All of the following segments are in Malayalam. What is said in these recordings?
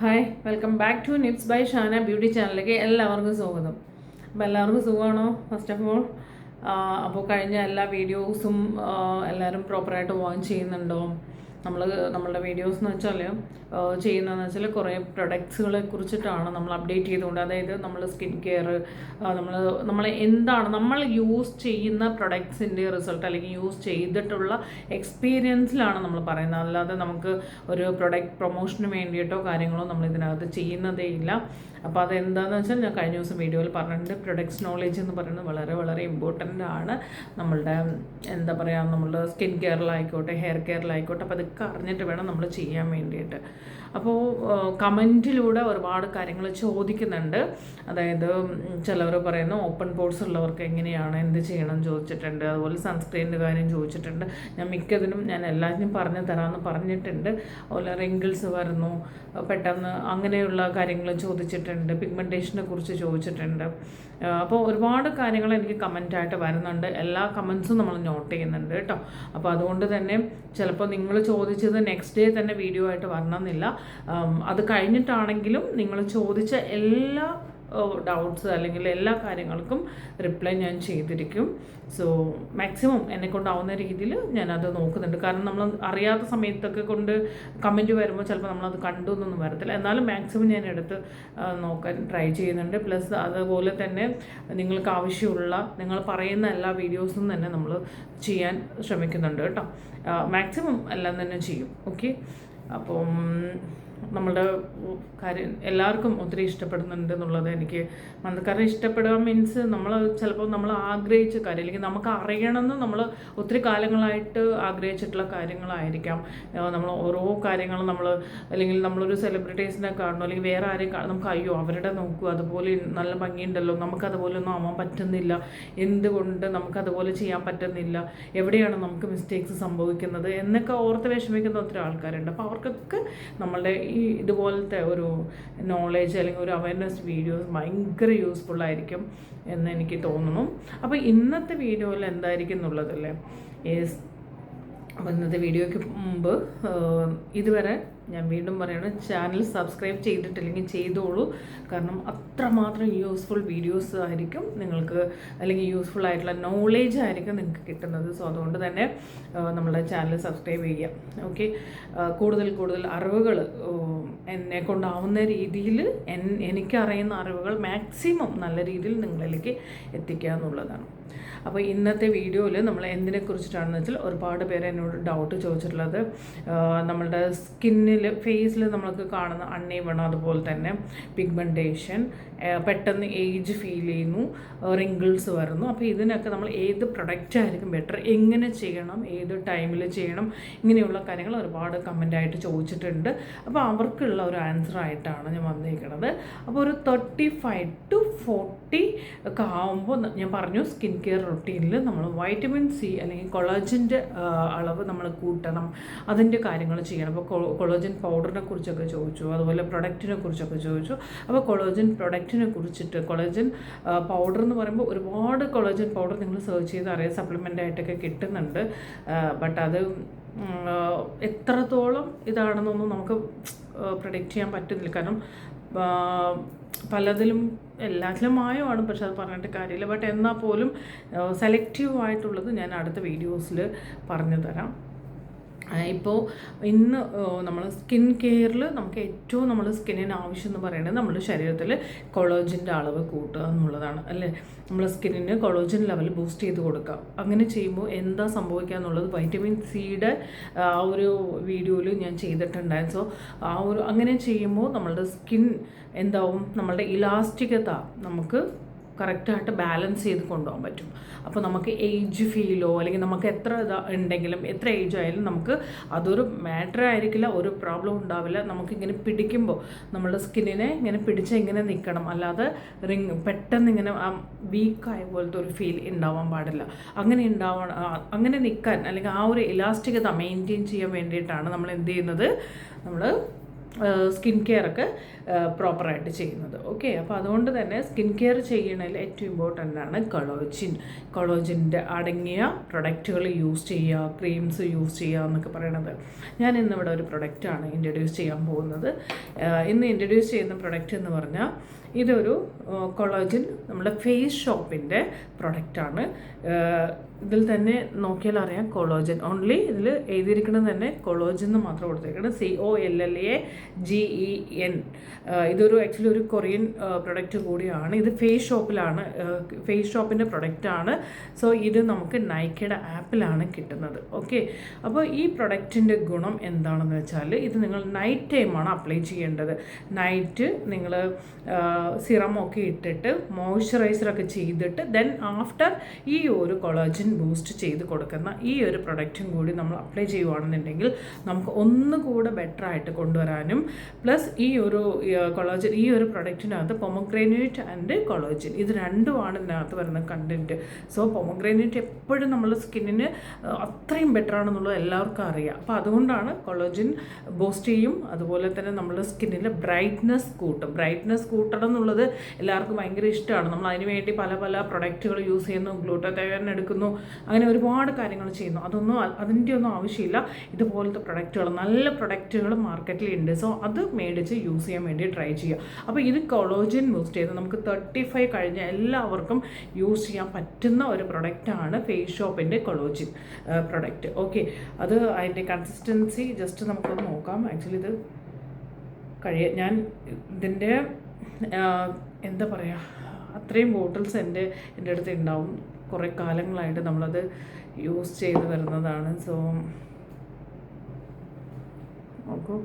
Hi welcome back to Nips by Shana beauty ചാനലിലേക്ക് എല്ലാവർക്കും സ്വാഗതം. അപ്പോൾ എല്ലാവർക്കും സുഖമാണോ? ഫസ്റ്റ് ഓഫ് ഓൾ അപ്പോൾ കഴിഞ്ഞ എല്ലാ വീഡിയോസും എല്ലാവരും പ്രോപ്പറായിട്ട് വാച്ച് ചെയ്യുന്നുണ്ടോ? നമ്മൾ നമ്മളുടെ വീഡിയോസ് എന്ന് വെച്ചാൽ ചെയ്യുന്നതെന്ന് വെച്ചാൽ കുറേ പ്രൊഡക്ട്സുകളെ കുറിച്ചിട്ടാണ് നമ്മൾ അപ്ഡേറ്റ് ചെയ്തുകൊണ്ട് അതായത് നമ്മൾ സ്കിൻ കെയർ നമ്മൾ നമ്മൾ എന്താണ് നമ്മൾ യൂസ് ചെയ്യുന്ന പ്രൊഡക്ട്സിന്റെ റിസൾട്ട് അല്ലെങ്കിൽ യൂസ് ചെയ്തിട്ടുള്ള എക്സ്പീരിയൻസിലാണ് നമ്മൾ പറയുന്നത്. അല്ലാതെ നമുക്ക് ഒരു പ്രൊഡക്റ്റ് പ്രൊമോഷന് വേണ്ടിയിട്ടോ കാര്യങ്ങളോ നമ്മൾ ഇതിനകത്ത് ചെയ്യുന്നതേ ഇല്ല അപ്പോൾ അതെന്താണെന്ന് വെച്ചാൽ ഞാൻ കഴിഞ്ഞ ദിവസം വീഡിയോയിൽ പറഞ്ഞിട്ടുണ്ട്. പ്രൊഡക്ട്സ് നോളേജ് എന്ന് പറയുന്നത് വളരെ വളരെ ഇമ്പോർട്ടന്റ് ആണ്. നമ്മളുടെ എന്താ പറയുക നമ്മളുടെ സ്കിൻ കെയറിലായിക്കോട്ടെ ഹെയർ കെയറിലായിക്കോട്ടെ അപ്പോൾ അതൊക്കെ അറിഞ്ഞിട്ട് വേണം നമ്മൾ ചെയ്യാൻ വേണ്ടിയിട്ട്. അപ്പോൾ കമന്റിലൂടെ ഒരുപാട് കാര്യങ്ങൾ ചോദിക്കുന്നുണ്ട്. അതായത് ചിലവർ പറയുന്നു ഓപ്പൺ പോർട്സ് ഉള്ളവർക്ക് എങ്ങനെയാണ്? എന്ത് ചെയ്യണം? ചോദിച്ചിട്ടുണ്ട്. അതുപോലെ സൺസ്ക്രീനിന്റെ കാര്യം ചോദിച്ചിട്ടുണ്ട്. ഞാൻ മിക്കതിനും ഞാൻ എല്ലാത്തിനും പറഞ്ഞു തരാമെന്ന് പറഞ്ഞിട്ടുണ്ട്. അതുപോലെ റിങ്കിൾസ് വരുന്നു. പെട്ടെന്ന് അങ്ങനെയുള്ള കാര്യങ്ങൾ ചോദിച്ചിട്ടുണ്ട്. പിഗ്മെന്റേഷനെ കുറിച്ച് ചോദിച്ചിട്ടുണ്ട്. അപ്പോൾ ഒരുപാട് കാര്യങ്ങൾ എനിക്ക് കമന്റായിട്ട് വരുന്നുണ്ട്. എല്ലാ കമൻസും നമ്മൾ നോട്ട് ചെയ്യുന്നുണ്ട് കേട്ടോ. അപ്പോൾ അതുകൊണ്ട് തന്നെ ചിലപ്പോൾ നിങ്ങൾ ചോദിച്ചത് നെക്സ്റ്റ് ഡേ തന്നെ വീഡിയോ ആയിട്ട് വരണമെന്നില്ല. അത് കഴിഞ്ഞിട്ടാണെങ്കിലും നിങ്ങൾ ചോദിച്ച എല്ലാ ഡൗട്ട്സ് അല്ലെങ്കിൽ എല്ലാ കാര്യങ്ങൾക്കും റിപ്ലൈ ഞാൻ ചെയ്തിരിക്കും. സോ മാക്സിമം എന്നെ കൊണ്ടാവുന്ന രീതിയിൽ ഞാനത് നോക്കുന്നുണ്ട്. കാരണം നമ്മൾ അറിയാത്ത സമയത്തൊക്കെ കൊണ്ട് കമന്റ് വരുമ്പോൾ ചിലപ്പോൾ നമ്മളത് കണ്ടു എന്നൊന്നും വരത്തില്ല. എന്നാലും മാക്സിമം ഞാൻ എടുത്ത് നോക്കാൻ ട്രൈ ചെയ്യുന്നുണ്ട്. പ്ലസ് അതുപോലെ തന്നെ നിങ്ങൾക്ക് ആവശ്യമുള്ള നിങ്ങൾ പറയുന്ന എല്ലാ വീഡിയോസും തന്നെ നമ്മൾ ചെയ്യാൻ ശ്രമിക്കുന്നുണ്ട് കേട്ടോ. മാക്സിമം എല്ലാം തന്നെ ചെയ്യും. ഓക്കെ അപ്പം നമ്മളുടെ കാര്യം എല്ലാവർക്കും ഒത്തിരി ഇഷ്ടപ്പെടുന്നുണ്ട് എന്നുള്ളത് എനിക്ക് കാരണം ഇഷ്ടപ്പെടുക മീൻസ് നമ്മൾ ചിലപ്പോൾ നമ്മൾ ആഗ്രഹിച്ച കാര്യം അല്ലെങ്കിൽ നമുക്ക് അറിയണമെന്ന് നമ്മൾ ഒത്തിരി കാലങ്ങളായിട്ട് ആഗ്രഹിച്ചിട്ടുള്ള കാര്യങ്ങളായിരിക്കാം. നമ്മൾ ഓരോ കാര്യങ്ങളും നമ്മൾ അല്ലെങ്കിൽ നമ്മളൊരു സെലിബ്രിറ്റീസിനെ കാണണോ അല്ലെങ്കിൽ വേറെ ആരെയും കാണും നമുക്ക് അയ്യോ അവരുടെ നോക്കൂ അതുപോലെ നല്ല ഭംഗിയുണ്ടല്ലോ നമുക്കതുപോലെ ഒന്നും ആവാൻ പറ്റുന്നില്ല. എന്തുകൊണ്ട് നമുക്കതുപോലെ ചെയ്യാൻ പറ്റുന്നില്ല? എവിടെയാണ് നമുക്ക് മിസ്റ്റേക്സ് സംഭവിക്കുന്നത്? എന്നൊക്കെ ഓർത്ത് വിഷമിക്കുന്ന ഒത്തിരി ആൾക്കാരുണ്ട്. അപ്പോൾ അവർക്കൊക്കെ നമ്മളുടെ ഈ ഇതുപോലത്തെ ഒരു നോളേജ് അല്ലെങ്കിൽ ഒരു അവയർനെസ് വീഡിയോസ് ഭയങ്കര യൂസ്ഫുൾ ആയിരിക്കും എന്ന് എനിക്ക് തോന്നുന്നു. അപ്പോൾ ഇന്നത്തെ വീഡിയോയിൽ എന്തായിരിക്കും എന്നുള്ളതല്ലേ? ഏസ് അപ്പോൾ ഇന്നത്തെ വീഡിയോയ്ക്ക് മുമ്പ് ഇതുവരെ ഞാൻ വീണ്ടും പറയണം ചാനൽ സബ്സ്ക്രൈബ് ചെയ്തിട്ടില്ലെങ്കിൽ ചെയ്തോളൂ. കാരണം അത്രമാത്രം യൂസ്ഫുൾ വീഡിയോസ് ആയിരിക്കും നിങ്ങൾക്ക് അല്ലെങ്കിൽ യൂസ്ഫുൾ ആയിട്ടുള്ള നോളേജ് ആയിരിക്കും നിങ്ങൾക്ക് കിട്ടുന്നത്. സോ അതുകൊണ്ട് തന്നെ നമ്മുടെ ചാനൽ സബ്സ്ക്രൈബ് ചെയ്യാം ഓക്കെ കൂടുതൽ കൂടുതൽ അറിവുകൾ എന്നെ കൊണ്ടാവുന്ന രീതിയിൽ എൻ എനിക്കറിയുന്ന അറിവുകൾ മാക്സിമം നല്ല രീതിയിൽ നിങ്ങളിലേക്ക് എത്തിക്കുക എന്നുള്ളതാണ്. അപ്പോൾ ഇന്നത്തെ വീഡിയോയിൽ നമ്മൾ എന്തിനെ കുറിച്ചിട്ടാണെന്ന് വെച്ചാൽ ഒരുപാട് പേര് എന്നോട് ഡൗട്ട് ചോദിച്ചിട്ടുള്ളത് നമ്മളുടെ സ്കിന്നിൽ ഫേസിൽ നമ്മൾക്ക് കാണുന്ന അണ്ണീവണം അതുപോലെ തന്നെ പിഗ്മെന്റേഷൻ പെട്ടെന്ന് ഏജ് ഫീൽ ചെയ്യുന്നു റിങ്കിൾസ് വരുന്നു. അപ്പോൾ ഇതിനൊക്കെ നമ്മൾ ഏത് പ്രൊഡക്റ്റ് ആയിരിക്കും ബെറ്റർ എങ്ങനെ ചെയ്യണം ഏത് ടൈമിൽ ചെയ്യണം ഇങ്ങനെയുള്ള കാര്യങ്ങൾ ഒരുപാട് കമന്റായിട്ട് ചോദിച്ചിട്ടുണ്ട്. അപ്പോൾ അവർക്കുള്ള ഒരു ആൻസർ ആയിട്ടാണ് ഞാൻ വന്നിരിക്കുന്നത് അപ്പോൾ ഒരു തേർട്ടി ഫൈവ് ടു ഫോർട്ടി ഒക്കെ ആകുമ്പോൾ ഞാൻ പറഞ്ഞു സ്കിൻ കെയർ റൊട്ടീനിൽ നമ്മൾ വൈറ്റമിൻ സി അല്ലെങ്കിൽ കൊളാജിന്റെ അളവ് നമ്മൾ കൂട്ടണം. അതിന്റെ കാര്യങ്ങൾ ചെയ്യണം. അപ്പോൾ കൊളോജൻ പൗഡറിനെ കുറിച്ചൊക്കെ ചോദിച്ചു. അതുപോലെ പ്രൊഡക്റ്റിനെ കുറിച്ചൊക്കെ ചോദിച്ചു. അപ്പോൾ കൊളോജൻ പ്രൊഡക്റ്റിനെ കുറിച്ചിട്ട് കൊളോജൻ പൗഡർ എന്ന് പറയുമ്പോൾ ഒരുപാട് കൊളോജൻ പൗഡർ നിങ്ങൾ സെർച്ച് ചെയ്ത് അറിയാം. സപ്ലിമെന്റ് ആയിട്ടൊക്കെ കിട്ടുന്നുണ്ട്. ബട്ട് അത് എത്രത്തോളം ഇതാണെന്നൊന്നും നമുക്ക് പ്രൊഡിക്റ്റ് ചെയ്യാൻ പറ്റുന്നില്ല. കാരണം പലതിലും എല്ലാത്തിലും മായമാണ് പക്ഷെ അത് പറഞ്ഞിട്ട് കാര്യമില്ല. ബട്ട് എന്നാൽ പോലും സെലക്റ്റീവ് ആയിട്ടുള്ളത് ഞാൻ അടുത്ത വീഡിയോസിൽ പറഞ്ഞു തരാം ഇപ്പോൾ ഇന്ന് നമ്മൾ സ്കിൻ കെയറിൽ നമുക്ക് ഏറ്റവും നമ്മൾ സ്കിന്നിന് ആവശ്യം എന്ന് പറയുന്നത് നമ്മുടെ ശരീരത്തിൽ കൊളോജിന്റെ അളവ് കൂട്ടുക എന്നുള്ളതാണ്. അല്ലേ? നമ്മൾ സ്കിന്നിന് കൊളോജിൻ ലെവൽ ബൂസ്റ്റ് ചെയ്ത് കൊടുക്കുക. അങ്ങനെ ചെയ്യുമ്പോൾ എന്താ സംഭവിക്കുക എന്നുള്ളത് വൈറ്റമിൻ സിയുടെ ആ ഒരു വീഡിയോയിൽ ഞാൻ ചെയ്തിട്ടുണ്ടായിരുന്നു. സോ ആ ഒരു അങ്ങനെ ചെയ്യുമ്പോൾ നമ്മളുടെ സ്കിൻ എന്താവും? നമ്മളുടെ ഇലാസ്റ്റികത നമുക്ക് കറക്റ്റായിട്ട് ബാലൻസ് ചെയ്ത് കൊണ്ടുപോകാൻ പറ്റും. അപ്പോൾ നമുക്ക് ഏജ് ഫീലോ അല്ലെങ്കിൽ നമുക്ക് എത്ര ഉണ്ടെങ്കിലും എത്ര ഏജ് ആയാലും നമുക്ക് അതൊരു മാറ്റർ ആയിരിക്കില്ല ഒരു പ്രോബ്ലം ഉണ്ടാവില്ല. നമുക്കിങ്ങനെ പിടിക്കുമ്പോൾ നമ്മുടെ സ്കിന്നിനെ ഇങ്ങനെ പിടിച്ച് ഇങ്ങനെ നിൽക്കണം. അല്ലാതെ റിങ് പെട്ടെന്ന് ഇങ്ങനെ ആ വീക്കായ പോലത്തെ ഒരു ഫീൽ ഉണ്ടാവാൻ പാടില്ല. അങ്ങനെ ഉണ്ടാവണം അങ്ങനെ നിൽക്കാൻ അല്ലെങ്കിൽ ആ ഒരു ഇലാസ്റ്റികത മെയിന്റെയിൻ ചെയ്യാൻ വേണ്ടിയിട്ടാണ് നമ്മൾ എന്ത് ചെയ്യുന്നത്? നമ്മൾ സ്കിൻ കെയർ ഒക്കെ പ്രോപ്പറായിട്ട് ചെയ്യുന്നത്. ഓക്കെ അപ്പോൾ അതുകൊണ്ട് തന്നെ സ്കിൻ കെയർ ചെയ്യണതിൽ ഏറ്റവും ഇമ്പോർട്ടന്റ് ആണ് കൊളോജിൻ. കൊളോജിന്റെ അടങ്ങിയ പ്രൊഡക്റ്റുകൾ യൂസ് ചെയ്യുക ക്രീംസ് യൂസ് ചെയ്യുക എന്നൊക്കെ പറയണത്. ഞാൻ ഇന്നിവിടെ ഒരു പ്രൊഡക്റ്റാണ് ഇൻട്രൊഡ്യൂസ് ചെയ്യാൻ പോകുന്നത്. ഇന്ന് ഇൻട്രൊഡ്യൂസ് ചെയ്യുന്ന പ്രൊഡക്റ്റ് എന്ന് പറഞ്ഞാൽ ഇതൊരു കൊളോജിൻ നമ്മുടെ ഫേസ് ഷോപ്പിന്റെ പ്രൊഡക്റ്റാണ്. ഇതിൽ തന്നെ നോക്കിയാൽ അറിയാം കൊളോജൻ. ഓൺലി ഇതിൽ എഴുതിയിരിക്കുന്നത് തന്നെ കൊളോജൻ എന്ന് മാത്രം കൊടുത്തിരിക്കുന്നത് C O L L A G E N ഇതൊരു ആക്ച്വലി ഒരു കൊറിയൻ പ്രൊഡക്റ്റ് കൂടിയാണ്. ഇത് ഫേസ് ഷോപ്പിലാണ് ഫേസ് ഷോപ്പിന്റെ പ്രൊഡക്റ്റാണ്. സോ ഇത് നമുക്ക് നൈക്കയുടെ ആപ്പിലാണ് കിട്ടുന്നത്. ഓക്കെ അപ്പോൾ ഈ പ്രൊഡക്റ്റിന്റെ ഗുണം എന്താണെന്ന് വെച്ചാൽ ഇത് നിങ്ങൾ നൈറ്റ് ടൈമാണ് അപ്ലൈ ചെയ്യേണ്ടത്. നൈറ്റ് നിങ്ങൾ സിറമൊക്കെ ഇട്ടിട്ട് മോയ്സ്ചറൈസറൊക്കെ ചെയ്തിട്ട് ദെൻ ആഫ്റ്റർ ഈ ഒരു കൊളാജിൻ ബൂസ്റ്റ് ചെയ്ത് കൊടുക്കുന്ന ഈ ഒരു പ്രൊഡക്റ്റും കൂടി നമ്മൾ അപ്ലൈ ചെയ്യുവാണെന്നുണ്ടെങ്കിൽ നമുക്ക് ഒന്നുകൂടെ ബെറ്റർ ആയിട്ട് കൊണ്ടുവരാനും പ്ലസ് ഈ ഒരു കൊളോജിൻ ഈ ഒരു പ്രൊഡക്റ്റിനകത്ത് പൊമഗ്രേനേറ്റ് ആൻഡ് കൊളോജിൻ ഇത് രണ്ടുമാണ് ഇതിനകത്ത് വരുന്ന കണ്ടന്റ് സോ പൊമഗ്രേനേറ്റ് എപ്പോഴും നമ്മൾ സ്കിന്നിന് അത്രയും ബെറ്റർ ആണെന്നുള്ളത് എല്ലാവർക്കും അറിയാം. അപ്പോൾ അതുകൊണ്ടാണ് കൊളോജിൻ ബൂസ്റ്റ് ചെയ്യും. അതുപോലെ തന്നെ നമ്മുടെ സ്കിന്നിൽ ബ്രൈറ്റ്നസ് കൂട്ടും. ബ്രൈറ്റ്നസ് കൂട്ടണം എന്നുള്ളത് എല്ലാവർക്കും ഭയങ്കര ഇഷ്ടമാണ്. നമ്മൾ അതിന് വേണ്ടി പല പല പ്രൊഡക്റ്റുകൾ യൂസ് ചെയ്യുന്നു ഗ്ലൂട്ടോതയോൺ എടുക്കുന്നു അങ്ങനെ ഒരുപാട് കാര്യങ്ങൾ ചെയ്യുന്നു. അതൊന്നും അതിന്റെ ഒന്നും ആവശ്യമില്ല. ഇതുപോലത്തെ പ്രൊഡക്റ്റുകൾ നല്ല പ്രൊഡക്റ്റുകൾ മാർക്കറ്റിലുണ്ട് സോ അത് മേടിച്ച് യൂസ് ചെയ്യാൻ വേണ്ടി ട്രൈ ചെയ്യുക. അപ്പോൾ ഇത് കൊളോജിൻ ബൂസ്റ്റ് ചെയ്ത് നമുക്ക് തേർട്ടി ഫൈവ് കഴിഞ്ഞ എല്ലാവർക്കും യൂസ് ചെയ്യാൻ പറ്റുന്ന ഒരു പ്രൊഡക്റ്റാണ് ഫേസ് ഷോപ്പിന്റെ കൊളോജിൻ പ്രൊഡക്റ്റ്. ഓക്കെ. അത് അതിന്റെ കൺസിസ്റ്റൻസി ജസ്റ്റ് നമുക്കൊന്ന് നോക്കാം. ആക്ച്വലി ഇത് കഴിയ ഞാൻ ഇതിന്റെ എന്താ പറയുക അത്രയും ബോട്ടിൽസ് എന്റെ എന്റെ അടുത്ത് ഉണ്ടാവും കുറേ കാലങ്ങളായിട്ട് നമ്മളത് യൂസ് ചെയ്ത് വരുന്നതാണ്. സോ നോക്കൂ.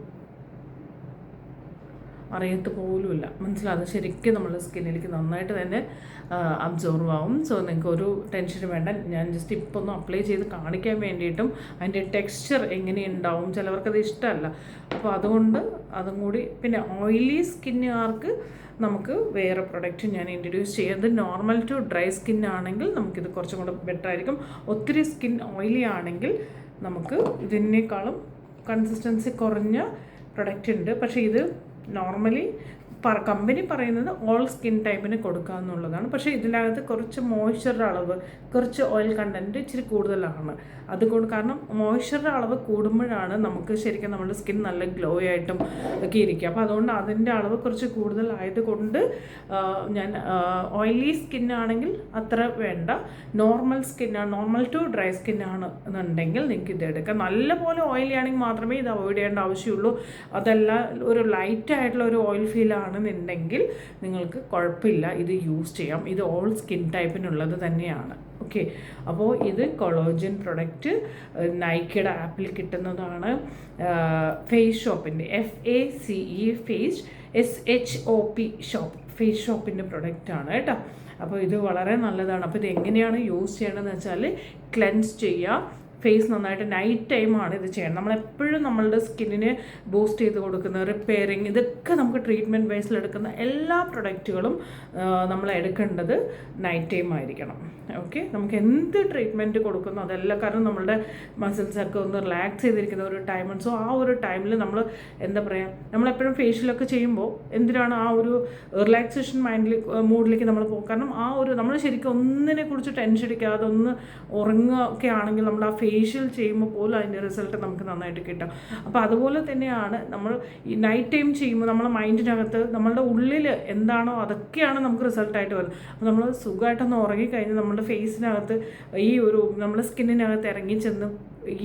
അറിയത്ത് പോലുമില്ല. മനസ്സിലാകും ശരിക്കും നമ്മുടെ സ്കിന്നിലേക്ക് നന്നായിട്ട് തന്നെ അബ്സോർവ് ആവും. സോ നിങ്ങൾക്ക് ഒരു ടെൻഷനും വേണ്ട. ഞാൻ ജസ്റ്റ് ഇപ്പോൾ ഒന്ന് അപ്ലൈ ചെയ്ത് കാണിക്കാൻ വേണ്ടിയിട്ടും അതിന്റെ ടെക്സ്ചർ എങ്ങനെയുണ്ടാവും? ചിലവർക്കത് ഇഷ്ടമല്ല. അപ്പോൾ അതുകൊണ്ട് അതും കൂടി പിന്നെ ഓയിലി സ്കിന്നുകാർക്ക് നമുക്ക് വേറെ പ്രൊഡക്റ്റ് ഞാൻ ഇൻട്രൊഡ്യൂസ് ചെയ്യുന്നത് നോർമൽ ടു ഡ്രൈ സ്കിൻ ആണെങ്കിൽ നമുക്കിത് കുറച്ചും കൂടെ ബെറ്റർ ആയിരിക്കും. ഒത്തിരി സ്കിൻ ഓയിലി ആണെങ്കിൽ നമുക്ക് ഇതിനേക്കാളും കൺസിസ്റ്റൻസി കുറഞ്ഞ പ്രൊഡക്റ്റ് ഉണ്ട്. പക്ഷേ ഇത് നോർമലി കമ്പനി പറയുന്നത് ഓൾ സ്കിൻ ടൈപ്പിന് കൊടുക്കുക എന്നുള്ളതാണ്. പക്ഷേ ഇതിനകത്ത് കുറച്ച് മോയ്സ്ചറിന്റെ അളവ് കുറച്ച് ഓയിൽ കണ്ടന്റ് ഇച്ചിരി കൂടുതലാണ്. അതുകൊണ്ട് കാരണം മോയ്സ്ചറിന്റെ അളവ് കൂടുമ്പോഴാണ് നമുക്ക് ശരിക്കും നമ്മുടെ സ്കിൻ നല്ല ഗ്ലോ ആയിട്ടും ഒക്കെ ഇരിക്കുക. അപ്പോൾ അതുകൊണ്ട് അതിന്റെ അളവ് കുറച്ച് കൂടുതലായതുകൊണ്ട് ഞാൻ ഓയിലി സ്കിന്നാണെങ്കിൽ അത്ര വേണ്ട. നോർമൽ സ്കിന്നാണ് നോർമൽ ടു ഡ്രൈ സ്കിന്നാണ് എന്നുണ്ടെങ്കിൽ നിങ്ങൾക്ക് ഇത് എടുക്കാം. നല്ലപോലെ ഓയിലി ആണെങ്കിൽ മാത്രമേ ഇത് അവോയ്ഡ് ചെയ്യേണ്ട ആവശ്യമുള്ളൂ. അതല്ല ഒരു ലൈറ്റ് ആയിട്ടുള്ള ഒരു ഓയിൽ ഫീലാണ് ആണെന്നുണ്ടെങ്കിൽ നിങ്ങൾക്ക് കുഴപ്പമില്ല. ഇത് യൂസ് ചെയ്യാം. ഇത് ഓൾ സ്കിൻ ടൈപ്പിനുള്ളത് തന്നെയാണ്. ഓക്കെ അപ്പോൾ ഇത് കൊളോജൻ പ്രൊഡക്റ്റ് നൈക്കയുടെ ആപ്പിൽ കിട്ടുന്നതാണ്. ഫേസ് ഷോപ്പിന്റെ F A C E face S H O P shop face ഷോപ്പിന്റെ പ്രൊഡക്റ്റാണ് കേട്ടോ. അപ്പോൾ ഇത് വളരെ നല്ലതാണ്. അപ്പോൾ ഇത് എങ്ങനെയാണ് യൂസ് ചെയ്യണമെന്ന് വെച്ചാൽ ക്ലെൻസ് ചെയ്യുക. ഫേസ് നന്നായിട്ട് നൈറ്റ് ടൈമാണ് ഇത് ചെയ്യണം നമ്മളെപ്പോഴും നമ്മളുടെ സ്കിന്നിനെ ബൂസ്റ്റ് ചെയ്ത് കൊടുക്കുന്ന റിപ്പയറിങ് ഇതൊക്കെ നമുക്ക് ട്രീറ്റ്മെന്റ് ബേസിൽ എടുക്കുന്ന എല്ലാ പ്രൊഡക്റ്റുകളും നമ്മൾ എടുക്കേണ്ടത് നൈറ്റ് ടൈം ആയിരിക്കണം. ഓക്കെ നമുക്ക് എന്ത് ട്രീറ്റ്മെന്റ് കൊടുക്കുന്നു അതെല്ലാം കാരണം നമ്മളുടെ മസിൽസൊക്കെ ഒന്ന് റിലാക്സ് ചെയ്തിരിക്കുന്ന ഒരു ടൈമാണ് സോ ആ ഒരു ടൈമിൽ നമ്മൾ എന്താ പറയുക നമ്മളെപ്പോഴും ഫേഷ്യലൊക്കെ ചെയ്യുമ്പോൾ എന്തിനാണ് ആ ഒരു റിലാക്സേഷൻ മൈൻഡിൽ മൂഡിലേക്ക് നമ്മൾ പോകും കാരണം ആ ഒരു നമ്മൾ ശരിക്കും ഒന്നിനെ കുറിച്ച് ടെൻഷൻ അടിക്കാതെ ഒന്ന് ഉറങ്ങുക ഒക്കെ ആണെങ്കിൽ നമ്മൾ ആ ഫേഷ്യൽ ചെയ്യുമ്പോൾ പോലും അതിന്റെ റിസൾട്ട് നമുക്ക് നന്നായിട്ട് കിട്ടും. അപ്പോൾ അതുപോലെ തന്നെയാണ് നമ്മൾ ഈ നൈറ്റ് ടൈം ചെയ്യുമ്പോൾ നമ്മുടെ മൈൻഡിനകത്ത് നമ്മളുടെ ഉള്ളിൽ എന്താണോ അതൊക്കെയാണ് നമുക്ക് റിസൾട്ടായിട്ട് വരുന്നത്. അപ്പോൾ നമ്മൾ സുഖമായിട്ടൊന്ന് ഉറങ്ങിക്കഴിഞ്ഞ് നമ്മുടെ ഫേസിനകത്ത് ഈ ഒരു നമ്മുടെ സ്കിന്നിനകത്ത് ഇറങ്ങി ചെന്ന്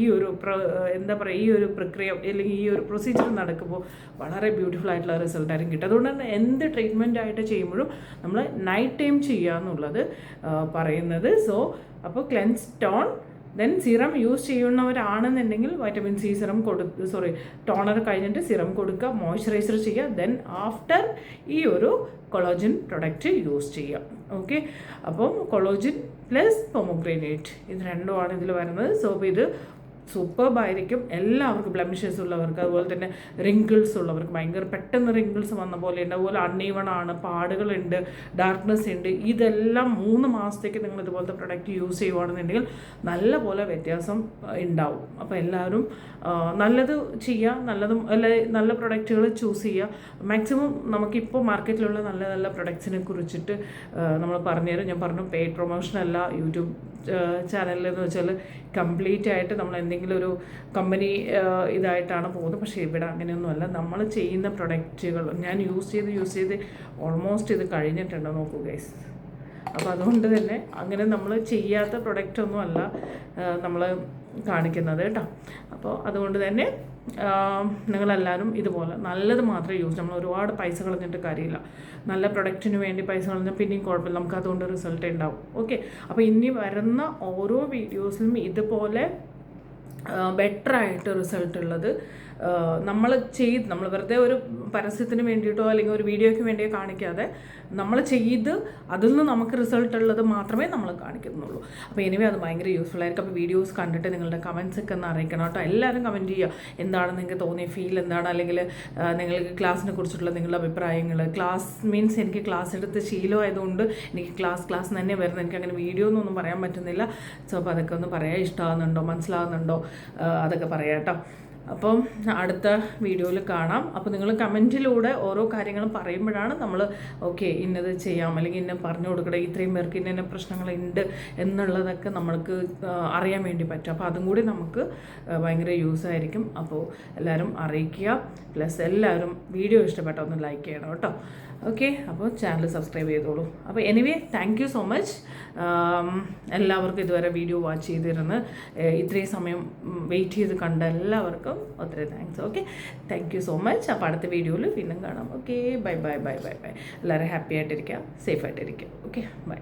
ഈ ഒരു പ്ര എന്താ പറയുക ഈ ഒരു പ്രക്രിയ അല്ലെങ്കിൽ ഈ ഒരു പ്രൊസീജിയർ നടക്കുമ്പോൾ വളരെ ബ്യൂട്ടിഫുൾ ആയിട്ടുള്ള റിസൾട്ട് ആയിരിക്കും കിട്ടും അതുകൊണ്ട് തന്നെ എന്ത് ട്രീറ്റ്മെന്റ് ആയിട്ട് ചെയ്യുമ്പോഴും നമ്മൾ നൈറ്റ് ടൈം ചെയ്യുക എന്നുള്ളത് പറയുന്നത്. സോ അപ്പോൾ cleanse tone then serum use ചെയ്യുന്നവരാണെന്നുണ്ടെങ്കിൽ vitamin C serum കൊടു സോറി ടോണർ കഴിഞ്ഞിട്ട് സിറം കൊടുക്കുക മോയ്സ്ചറൈസർ ചെയ്യുക ദെൻ ആഫ്റ്റർ ഈ ഒരു കൊളോജിൻ പ്രൊഡക്റ്റ് യൂസ് ചെയ്യുക ഓക്കെ അപ്പം കൊളോജിൻ പ്ലസ് പൊമോഗ്രേനേറ്റ് ഇത് രണ്ടുമാണ് ഇതിൽ വരുന്നത്. സോ ഇത് സൂപ്പർബായിരിക്കും എല്ലാവർക്കും ബ്ലമിഷസ് ഉള്ളവർക്ക് അതുപോലെ തന്നെ റിങ്കിൾസ് ഉള്ളവർക്ക് ഭയങ്കര പെട്ടെന്ന് റിങ്കിൾസ് വന്ന പോലെ ഉണ്ട്. അതുപോലെ അൺഈവൺ ആണ് പാടുകളുണ്ട് ഡാർക്ക്നെസ് ഉണ്ട്. ഇതെല്ലാം മൂന്ന് മാസത്തേക്ക് നിങ്ങൾ ഇതുപോലത്തെ പ്രൊഡക്റ്റ് യൂസ് ചെയ്യുവാണെന്നുണ്ടെങ്കിൽ നല്ല പോലെ വ്യത്യാസം ഉണ്ടാവും അപ്പോൾ എല്ലാവരും നല്ലത് ചെയ്യുക നല്ലതും അല്ല നല്ല പ്രൊഡക്റ്റുകൾ ചൂസ് ചെയ്യുക മാക്സിമം നമുക്കിപ്പോൾ മാർക്കറ്റിലുള്ള നല്ല നല്ല പ്രൊഡക്ട്സിനെ കുറിച്ചിട്ട് നമ്മൾ പറഞ്ഞുതരും ഞാൻ പറഞ്ഞു പെയ്ഡ് പ്രൊമോഷൻ അല്ല യൂട്യൂബ് ചാനലിൽ എന്ന് വെച്ചാൽ കംപ്ലീറ്റ് ആയിട്ട് നമ്മൾ എന്തെങ്കിലും ഒരു കമ്പനി ഇതായിട്ടാണ് പോകുന്നത്. പക്ഷേ ഇവിടെ അങ്ങനെയൊന്നുമല്ല. നമ്മൾ ചെയ്യുന്ന പ്രൊഡക്റ്റുകൾ ഞാൻ യൂസ് ചെയ്ത് യൂസ് ചെയ്ത് ഓൾമോസ്റ്റ് ഇത് കഴിഞ്ഞിട്ടുണ്ട്. നോക്കൂ ഗൈസ് അപ്പോൾ അതുകൊണ്ട് തന്നെ അങ്ങനെ നമ്മൾ ചെയ്യാത്ത പ്രൊഡക്റ്റ് ഒന്നും അല്ല നമ്മൾ കാണിക്കുന്നത് കേട്ടോ. അപ്പോൾ അതുകൊണ്ട് തന്നെ നിങ്ങളെല്ലാവരും ഇതുപോലെ നല്ലത് മാത്രമേ യൂസ് നമ്മൾ ഒരുപാട് പൈസ കളഞ്ഞിട്ട് കാര്യമില്ല. നല്ല പ്രൊഡക്റ്റിന് വേണ്ടി പൈസ കളഞ്ഞാൽ പിന്നെയും കുഴപ്പമില്ല. നമുക്ക് അതുകൊണ്ട് റിസൾട്ട് ഉണ്ടാവും. ഓക്കെ അപ്പോൾ ഇനി വരുന്ന ഓരോ വീഡിയോസിലും ഇതുപോലെ ബെറ്റർ ആയിട്ട് റിസൾട്ട് ഉള്ളത്. നമ്മൾ ചെയ്ത് നമ്മൾ വെറുതെ ഒരു പരസ്യത്തിന് വേണ്ടിയിട്ടോ അല്ലെങ്കിൽ ഒരു വീഡിയോയ്ക്ക് വേണ്ടിയോ കാണിക്കാതെ നമ്മൾ ചെയ്ത് അതിൽ നിന്ന് നമുക്ക് റിസൾട്ട് ഉള്ളത് മാത്രമേ നമ്മൾ കാണിക്കുന്നുള്ളൂ. അപ്പോൾ എനിവേ അത് ഭയങ്കര യൂസ്ഫുൾ ആയിരിക്കും. അപ്പോൾ വീഡിയോസ് കണ്ടിട്ട് നിങ്ങളുടെ കമൻസ് ഒക്കെ ഒന്ന് അറിയിക്കണം കേട്ടോ. എല്ലാവരും കമന്റ് ചെയ്യുക. എന്താണ് നിങ്ങൾക്ക് തോന്നിയ ഫീൽ എന്താണ് അല്ലെങ്കിൽ നിങ്ങൾക്ക് ക്ലാസ്സിനെ കുറിച്ചിട്ടുള്ള നിങ്ങളുടെ അഭിപ്രായങ്ങൾ ക്ലാസ് മീൻസ് എനിക്ക് ക്ലാസ് എടുത്ത് ശീലമായതുകൊണ്ട് എനിക്ക് ക്ലാസ് ക്ലാസ് തന്നെ വരുന്നത്. എനിക്ക് അങ്ങനെ വീഡിയോ ഒന്നും പറയാൻ പറ്റുന്നില്ല. സോ അപ്പോൾ അതൊക്കെ ഒന്ന് പറയാൻ ഇഷ്ടമാകുന്നുണ്ടോ മനസ്സിലാകുന്നുണ്ടോ? അതൊക്കെ പറയാം കേട്ടോ. അപ്പം അടുത്ത വീഡിയോയിൽ കാണാം. അപ്പോൾ നിങ്ങൾ കമന്റിലൂടെ ഓരോ കാര്യങ്ങളും പറയുമ്പോഴാണ് നമ്മൾ ഓക്കെ ഇന്നത് ചെയ്യാം. അല്ലെങ്കിൽ ഇന്ന പറഞ്ഞു കൊടുക്കണം ഇത്രയും പേർക്ക് ഇന്ന പ്രശ്നങ്ങളുണ്ട് എന്നുള്ളതൊക്കെ നമ്മൾക്ക് അറിയാൻ വേണ്ടി പറ്റും. അപ്പോൾ അതും കൂടി നമുക്ക് ഭയങ്കര യൂസ് ആയിരിക്കും. അപ്പോൾ എല്ലാവരും അറിയിക്കുക. പ്ലസ് എല്ലാവരും വീഡിയോ ഇഷ്ടപ്പെട്ട ഒന്ന് ലൈക്ക് ചെയ്യണം കേട്ടോ. ഓക്കെ അപ്പോൾ ചാനൽ സബ്സ്ക്രൈബ് ചെയ്തോളൂ. അപ്പോൾ anyway thank you so much. എല്ലാവർക്കും ഇതുവരെ വീഡിയോ വാച്ച് ചെയ്തിരുന്ന് ഇത്രയും സമയം വെയിറ്റ് ചെയ്ത് കണ്ട എല്ലാവർക്കും ഒത്തിരി thanks okay thank you so much അപ്പോൾ അടുത്ത വീഡിയോയിൽ വീണ്ടും കാണാം. Okay bye bye bye bye bye എല്ലാവരും ഹാപ്പി ആയിട്ടിരിക്കുക സേഫ് ആയിട്ടിരിക്കുക ഓക്കെ ബൈ